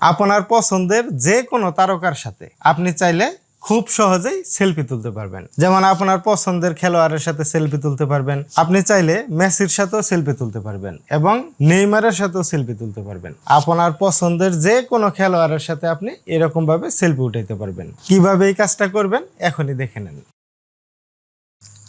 আপনার পছন্দের যে কোনো তারকার সাথে আপনি চাইলে খুব সহজেই সেলফি তুলতে পারবেন। যেমন আপনার পছন্দের খেলোয়াড়ের সাথে সেলফি তুলতে পারবেন। আপনি চাইলে মেসির সাথেও সেলফি তুলতে পারবেন এবং নেইমারের সাথেও সেলফি তুলতে পারবেন। আপনার পছন্দের যে কোনো খেলোয়াড়ের সাথে আপনি এরকম ভাবে সেলফি উঠাইতে পারবেন। কীভাবে এই কাজটা করবেন, এখনই দেখে নেন।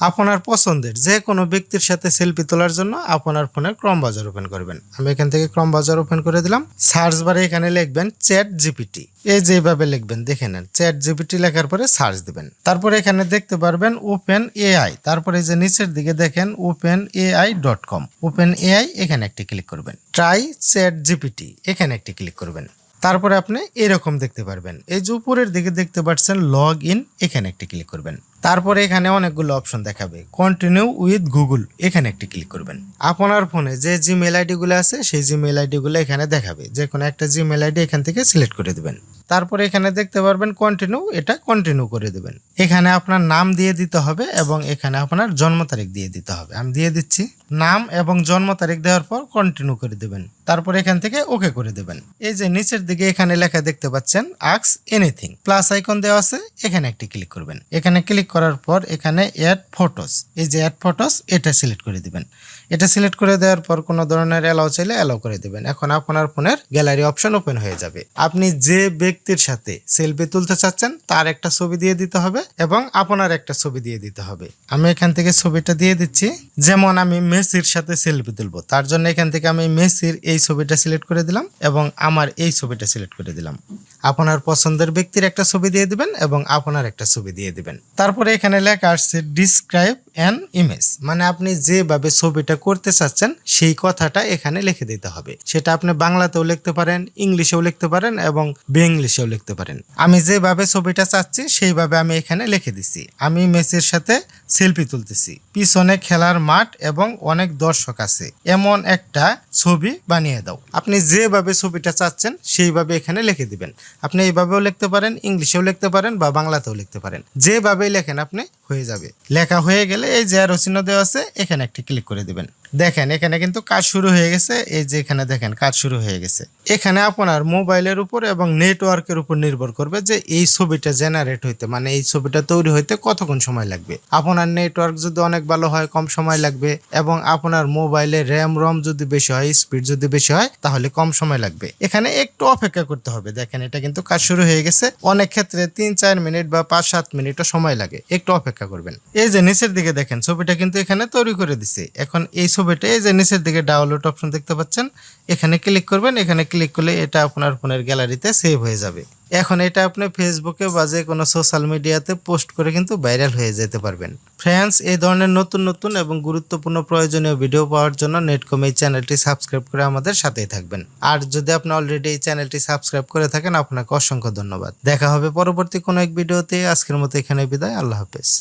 আপনার পছন্দের যে কোনো ব্যক্তির সাথে সেলফি তোলার জন্য আপনার ফোনে ক্রম বাজার ওপেন করবেন। আমি এখান থেকে ক্রম বাজার ওপেন করে দিলাম। সার্চ বারে এখানে লিখবেন চ্যাট জিপিটি এই যেভাবে লিখবেন, দেখে নেন। চ্যাট জিপিটি লেখার পরে সার্চ দিবেন। তারপরে এখানে দেখতে পারবেন ওপেন এআই তারপরে যে নিচের দিকে দেখেন open AI dot com open AI এখানে একটি ক্লিক করবেন। ট্রাই চ্যাট জিপিটি এখানে একটি ক্লিক করবেন। তারপরে আপনি এরকম দেখতে পারবেন। এই যে উপরের দিকে দেখতে পাচ্ছেন লগ ইন এখানে একটি ক্লিক করবেন। তারপরে এখানে অনেকগুলো অপশন দেখাবে। কন্টিনিউ উইথ গুগল এখানে একটি ক্লিক করবেন। আপনার ফোনে যে জিমেল আইডিগুলো আছে, সেই জিমেল আইডিগুলো এখানে দেখাবে। যে কোনো একটা জিমেল আইডি এখান থেকে সিলেক্ট করে দেবেন। তারপরে এখানে দেখতে পারবেন কন্টিনিউ এটা কন্টিনিউ করে দেবেন। এখানে আপনার নাম দিয়ে দিতে হবে এবং এখানে আপনার জন্ম তারিখ দিয়ে দিতে হবে। আমি দিয়ে দিচ্ছি, নাম এবং জন্ম তারিখ দেওয়ার পর কন্টিনিউ করে দেবেন। তারপর এখান থেকে ওকে করে দেবেন। এই যে নিচের দিকে এখানে লেখা দেখতে পাচ্ছেন আক্স এনিথিং প্লাস আইকন দেওয়া আছে, এখানে একটি ক্লিক করবেন। এখানে ক্লিক করার পর এখানে অ্যাড ফটোস এই যে অ্যাড ফটোস এটা সিলেক্ট করে দিবেন। এটা সিলেক্ট করে দেওয়ার পর কোনো ধরনের অ্যালাউ চাইলে অ্যালাউ করে দেবেন। এখন আপনার ফোনের গ্যালারি অপশন ওপেন হয়ে যাবে। আপনি যে ব্যক্তির সাথে সেলফি তুলতে চাচ্ছেন, তার একটা ছবি দিয়ে দিতে হবে এবং আপনার একটা ছবি দিয়ে দিতে হবে। আমি এখান থেকে ছবিটা দিয়ে দিচ্ছি। যেমন আমি মেসির সাথে সেলফি তুলবো, তার জন্য এখান থেকে আমি মেসির এই ছবিটা সিলেক্ট করে দিলাম এবং আমার এই ছবিটা সিলেক্ট করে দিলাম। আপনার পছন্দের ব্যক্তির একটা ছবি দিয়ে দিবেন এবং আপনার একটা ছবি দিয়ে দিবেন। তারপরে এখানে লেখা আসছে ডিসক্রাইব অ্যান ইমেজ মানে আপনি যেভাবে ছবিটা করতে চাচ্ছেন, সেই কথাটা এখানে লিখে দিতে হবে। সেটা আপনি বাংলাতেও লিখতে পারেন, ইংলিশেও লিখতে পারেন এবং বেঙ্গলিশেও লিখতে পারেন। আমি যেভাবে ছবিটা চাচ্ছি, সেইভাবে আমি এখানে লিখে দিছি। আমি মেসির সাথে সেলফি তুলতেছি। পিছনে খেলার মাঠ এবং অনেক দর্শক আছে। এমন একটা ছবি বানিয়ে দাও। আপনি যেভাবে ছবিটা চাচ্ছেন, সেইভাবে এখানে লিখে দিবেন। আপনি এইভাবেও লিখতে পারেন ইংলিশেও লিখতে পারেন বা বাংলাতেও লিখতে পারেন। যেভাবেই লেখেন আপনি হয়ে যাবে। লেখা হয়ে গেলে এই যে আরও চিহ্ন দেওয়া আছে, এখানে একটি ক্লিক করে দিবেন। দেখেন, এখানে কিন্তু কাজ শুরু হয়ে গেছে। এই যে এখানে দেখেন, কাজ শুরু হয়ে গেছে। এখানে আপনার মোবাইলের উপর এবং নেটওয়ার্কের উপর নির্ভর করবে যে এই ছবিটা জেনারেট হইতে মানে এই ছবিটা তৈরি হইতে কতক্ষণ সময় লাগবে। আপনার নেটওয়ার্ক যদি অনেক ভালো হয়, কম সময় লাগবে এবং আপনার মোবাইলে র্যাম রম যদি বেশি হয় স্পিড যদি বেশি হয়, তাহলে কম সময় লাগবে। এখানে একটু অপেক্ষা করতে হবে। দেখেন, এটা কিন্তু কাজ শুরু হয়ে গেছে। অনেক ক্ষেত্রে তিন, চার মিনিট বা পাঁচ, সাত মিনিটও সময় লাগে। একটু অপেক্ষা করবেন। এই যে নিচের দিকে দেখেন, ছবিটা কিন্তু এখানে তৈরি করে দিছে। এখন এই ছবিটা, এই যে নিচের দিকে ডাউনলোড অপশন দেখতে পাচ্ছেন, এখানে ক্লিক করবেন, এখানে ক্লিক করলে এটা আপনার ফোনের গ্যালারিতে সেভ হয়ে যাবে। এখন এটা আপনি ফেসবুকে বা যে কোনো সোশ্যাল মিডিয়াতে পোস্ট করে কিন্তু ভাইরাল হয়ে যেতে পারবেন। ফ্রেন্ডস এই ধরনের নতুন নতুন এবং গুরুত্বপূর্ণ প্রয়োজনীয় ভিডিও পাওয়ার জন্য নেটকম এই চ্যানেলটি সাবস্ক্রাইব করে আমাদের সাথেই থাকবেন। আর যদি আপনি অলরেডি এই চ্যানেলটি সাবস্ক্রাইব করে থাকেন, আপনাকে অসংখ্য ধন্যবাদ। দেখা হবে পরবর্তী কোনো এক ভিডিওতে আজকের মতো এখানে বিদায়। আল্লাহ হাফেজ।